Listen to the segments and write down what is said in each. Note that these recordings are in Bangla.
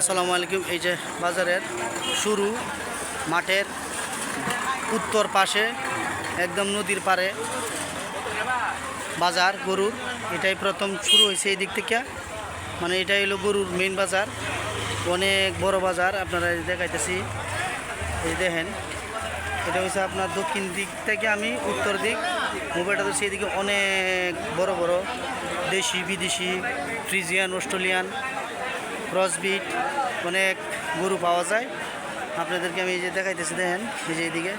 আসসালামু আলাইকুম। এই যে বাজারের শুরু, মাঠের উত্তর পাশে, একদম নদীর পাড়ে বাজার, গরুর। এটাই প্রথম শুরু হয়েছে এই দিক থেকে। মানে এটাই হলো গরুর মেইন বাজার। অনেক বড় বাজার, আপনারা দেখাইতেছি। এই দেখেন, এটা হচ্ছে আপনার দক্ষিণ দিক থেকে আমি উত্তর দিক। মোবাইলটা তো সেই দিকে অনেক বড় বড় দেশি, বিদেশি, ফ্রিজিয়ান, অস্ট্রেলিয়ান। ক্রসবিট অনেক গরু পাওয়া যায়। আপনাদেরকে আমি এই যে দেখাইতেছি, দেখেন, এই যে এইদিকে।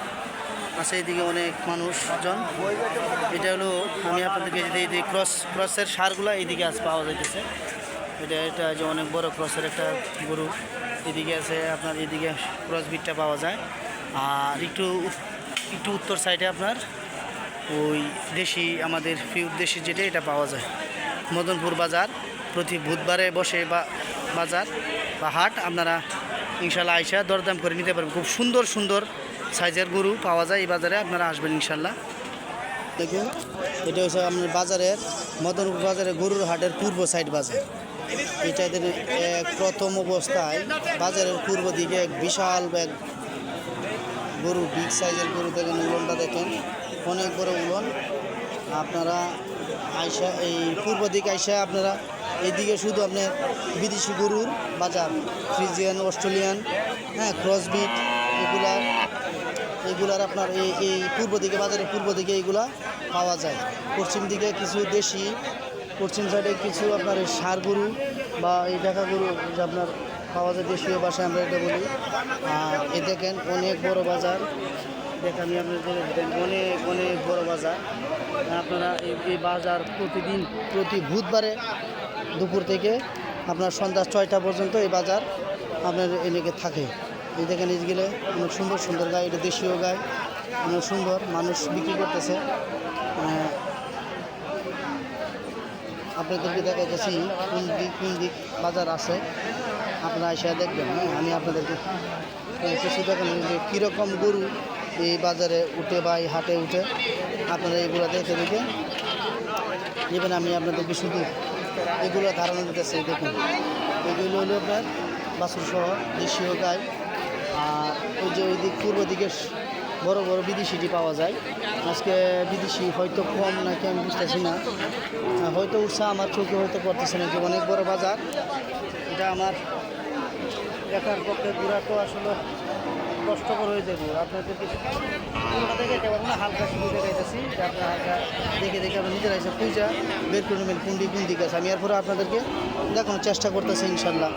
আছে এইদিকে অনেক মানুষজন। এটা হলো, আমি আপনাদেরকে এই ক্রস ক্রসের সারগুলো এইদিকে আজ পাওয়া যাইতেছে। এটা এটা যে অনেক বড় ক্রসের একটা গরু এদিকে আছে, আপনার এদিকে ক্রসবিটটা পাওয়া যায়। আর একটু একটু উত্তর সাইডে আপনার ওই দেশি, আমাদের ফিউর দেশি যেটা, এটা পাওয়া যায়। মদনপুর বাজার, প্রতি বুধবারে বসে বা বাজার বা হাট, আপনারা ইনশাল্লাহ আইসা দরদাম করে নিতে পারবেন। খুব সুন্দর সুন্দর সাইজের গরু পাওয়া যায় এই বাজারে, আপনারা আসবেন ইনশাল্লাহ। দেখুন, এটা হচ্ছে আপনার বাজারের মদনপুর বাজারের গরুর হাটের পূর্ব সাইড বাজার। এটা এক প্রথম অবস্থায় বাজারের পূর্ব দিকে এক বিশাল এক গরু, বিগ সাইজের গরু দেখেন, উলনটা দেখেন, অনেক বড় উলন। আপনারা আইসা, এই পূর্ব দিকে আইসা আপনারা এইদিকে শুধু আপনার বিদেশি গরুর বাজার, ফ্রিজিয়ান, অস্ট্রেলিয়ান হ্যাঁ ক্রসবিট এগুলার এগুলার আপনার এই এই পূর্ব দিকে, বাজারের পূর্ব দিকে এইগুলা পাওয়া যায়। পশ্চিম দিকে কিছু দেশি, পশ্চিম সাইডে কিছু আপনার এই সার গরু বা এই ঢাকা গরু যে আপনার পাওয়া যায় দেশীয় ভাষায় আমরা এটা বলি। এ দেখেন অনেক বড় বাজার। দেখেন আমি আপনাদের দেখেন অনেক বড় বাজার। আপনারা এই বাজার প্রতিদিন, প্রতি বুধবারে দুপুর থেকে আপনার সন্ধ্যা ছয়টা পর্যন্ত এই বাজার আপনার এনেকে থাকে। এই দেখে এই গেলে অনেক সুন্দর সুন্দর গায়ে এটা দেশীয় গায়ে অনেক সুন্দর মানুষ বিক্রি করতেছে। আপনাদেরকে দেখাইতেছি কোন দিক কোন দিক বাজার আছে। আপনারা এসে দেখবেন, আমি আপনাদেরকে কিছু দেখেন যে কীরকম গরু এই বাজারে উঠে বা এই হাটে উঠে, আপনারা এগুলো দেখে দেখে নেবেন। আমি আপনাদেরকে শুধু এগুলো ধারণা দিতেছি, দেখুন। এগুলো হলো আপনার বাসুর সহ দেশীয় গাই, আর ওই যে ওই দিক পূর্ব দিকে বড় বড় বিদেশিটি পাওয়া যায়। আজকে বিদেশি হয়তো কম নাকি আমি বুঝতেছি না। হয়তো উৎসাহ আমার চোখে হয়তো পড়তেছে না যে অনেক বড় বাজার। এটা আমার একার পক্ষে ঘোরা তো আসলে কষ্টকর হয়ে যাবে। পারব না, হালকা শুধু দেখাইতেছি। আপনার হালকা দেখে দেখে আপনার নিজেরা এসে পূজা বের করে নেবেন কোন দিক কোন দিকে আছে। আমি এরপরে আপনাদেরকে দেখানোর চেষ্টা করতেছি ইনশাল্লাহ।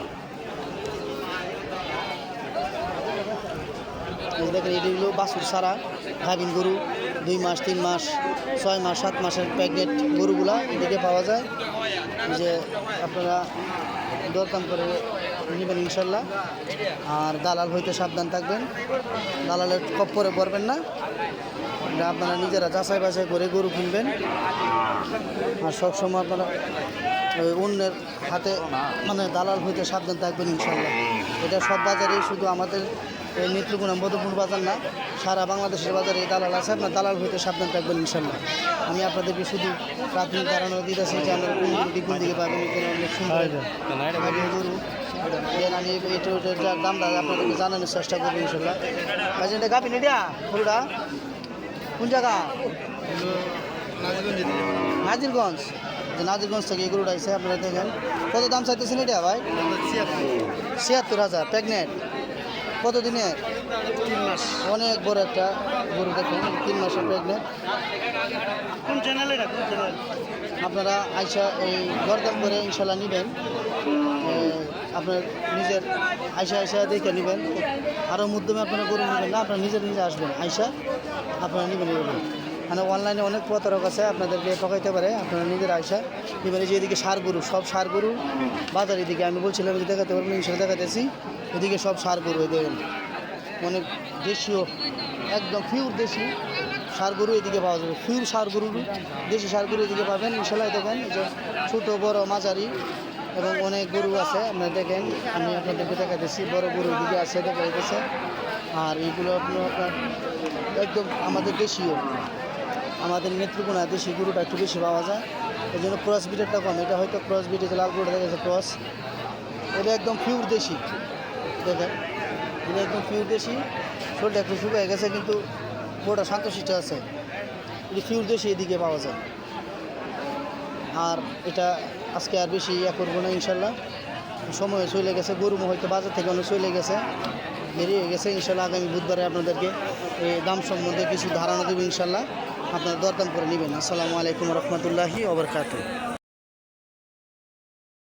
দেখেন, এটি হলো বাছুর সারা গাভিন গরু, দুই মাস, তিন মাস, ছয় মাস, সাত মাসের প্রেগনেন্ট গরুগুলা এদিকে পাওয়া যায়। যে আপনারা দরদাম করে নেবেন ইনশাল্লাহ। আর দালাল হইতে সাবধান থাকবেন। দালালের কপ্পরে পড়বেন না। আপনারা নিজেরা যাচাই বাছাই করে গরু কিনবেন। আর সবসময় আপনারা অন্যের হাতে মানে দালাল হইতে সাবধান থাকবেন ইনশাল্লাহ। এটা সব বাজারেই শুধু আমাদের এই নেত্রকোনা মধুপুর বাজার না সারা বাংলাদেশের বাজারে এই দালাল আছে। আপনার দালাল হইতে সাবধান থাকবেন ইনশাল্লাহ। আমি আপনাদেরকে শুধু প্রাথমিক ধারণা দিতেছি যে আমরা কোন দিকে কোন দিকে পাবেন এখানে অনেক সুন্দর গাভীর গরু দেন আমি এটা যার দামটা আপনাদেরকে জানানোর চেষ্টা করব ইনশাল্লাহ। আচ্ছা এটা গরুটা কোন জায়গা? নাজিরগঞ্জ। নাজিরগঞ্জ থেকে এই গরুটা এসে আপনারা দেখেন। কত দাম চাইতেছেন এটা ভাই? ছিয়াত্তর হাজার। প্রেগনেন্ট? কত দিনের তিন মাস। অনেক বড় একটা গরু দেখেন তিন মাসের প্রেগনেন্ট কোন চ্যানেল আপনারা আইসা এই দরদাম করে ইনশাল্লাহ নেবেন। আপনার নিজের আইসা আইসা দেখে নেবেন। আরও মাধ্যমে আপনারা গরু নেবেন না আপনারা নিজের নিজে আসবেন। আইসা আপনারা নেবেন মানে অনলাইনে অনেক প্রতারক আছে, আপনাদেরকে ঠকাইতে পারে, আপনারা নিজের আইসা এবারে যে এদিকে সার গরু, সব সার গরু বাজার এদিকে, আমি বলছিলাম যে দেখাতে পারবেন ইনশাল্লাহ দেখাতেছি। এদিকে সব সার গরু দেখেন অনেক দেশীয়, একদম পিওর দেশি সার গরু এদিকে পাওয়া যাবে। পিওর সার গরু, দেশি সার গরু এদিকে পাবেন, ইনশাল্লাহ দেখেন যে ছোটো, বড় মাঝারি এবং অনেক গরু আছে, আপনারা দেখেন, আমি আপনাদেরকে দেখাতেছি, বড় গরু এদিকে আছে, দেখা আর আপনার আপনার একদম আমাদের দেশীয়। আমাদের নেত্রকোনা দেশি গরুটা একটু বেশি পাওয়া যায়। এই জন্য ক্রস বিটেরটা কম। এটা হয়তো ক্রস বিট লাল গরুটা দেখা ক্রস এটা একদম পিওর দেশি। দেখেন, এটা একদম পিওর দেশি। শরীরটা একটু শুকিয়ে গেছে, কিন্তু পুরোটা শান্তশিষ্ট আছে। এটা পিওর দেশি, এদিকে পাওয়া যায়। আর এটা আজকে আর বেশি ইয়া করব না, ইনশাল্লাহ। সময় চলে গেছে গরু হয়তো বাজার থেকে অনেক চলে গেছে। দেরি হয়ে গেছে, ইনশাল্লাহ আগামী বুধবারে আপনাদেরকে এই দাম সম্বন্ধে কিছু ধারণা দেবো, ইনশাল্লাহ আপনারা দরদাম করে নেবেন। আসসালামু আলাইকুম রহমতুল্লাহি ওবরকাত